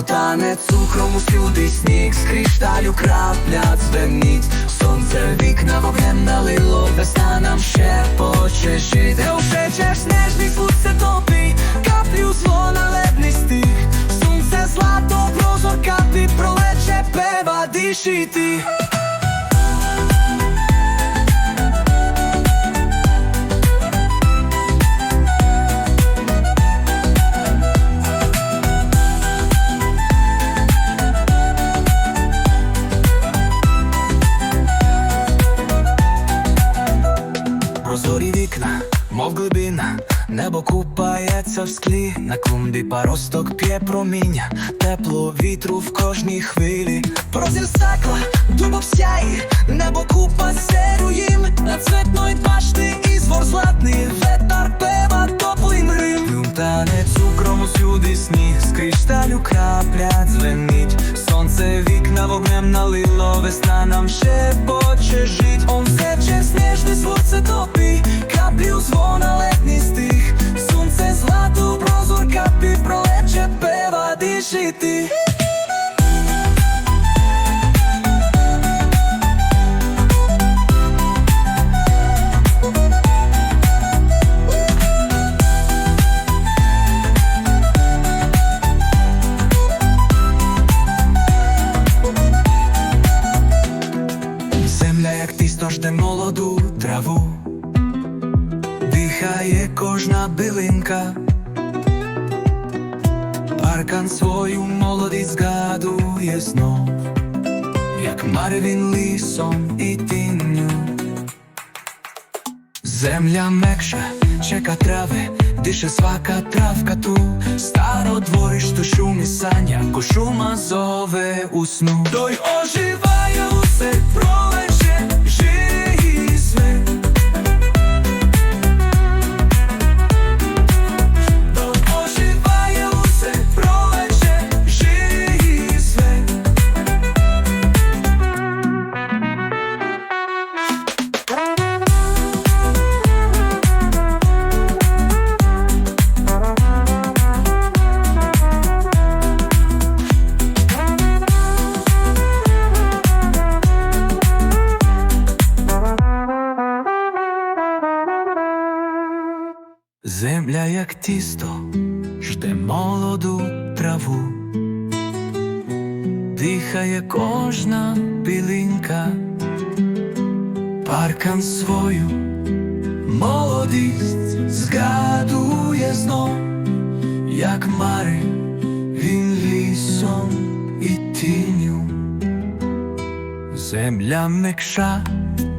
тане цукром усюди сніг з кришталю крапля дзвеніть Сонце вікна вогнем налило, весна нам ще поче жити Ушечеш снежний суце топить, каплю злона ледний стих. Сонце злато прозор капі пролече пева дишити мов глибина, небо купається в склі, на клумбі паросток п'є проміння, тепло вітру в кожній хвилі. Прозір сакла, дубов сяє, небо купа серуїм, на цветної башти і звор златний, ветер пева топлий мрим. Тане цукром усюди сніг, з кришталю крапля дзвенить, сонце вікна вогнем налило, весна нам ще поче жить. Тісто жде молоду траву, дихає кожна билинка, паркан свою молодість згадує знов, як Марвін лісом і тінню. Земля мекша, чека трави, дише свака травка ту, старо двориш ту шумі саня, ко шума зове у сну. Той оживає Земля, як тісто, жде молоду траву, дихає кожна білинка, паркан свою молодість згадує знов, як мари він лісом і тінню. Земля мекша,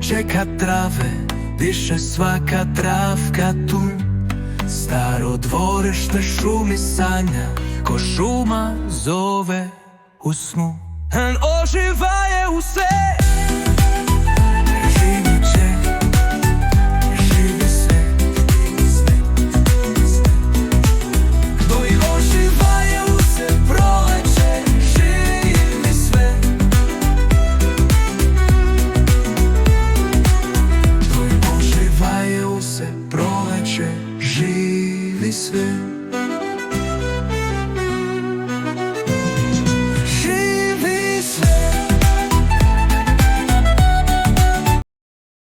чека трави, дише свака травка ту. Старо двориш те шумі саня, кошума зове у сну. Ген оживає усе,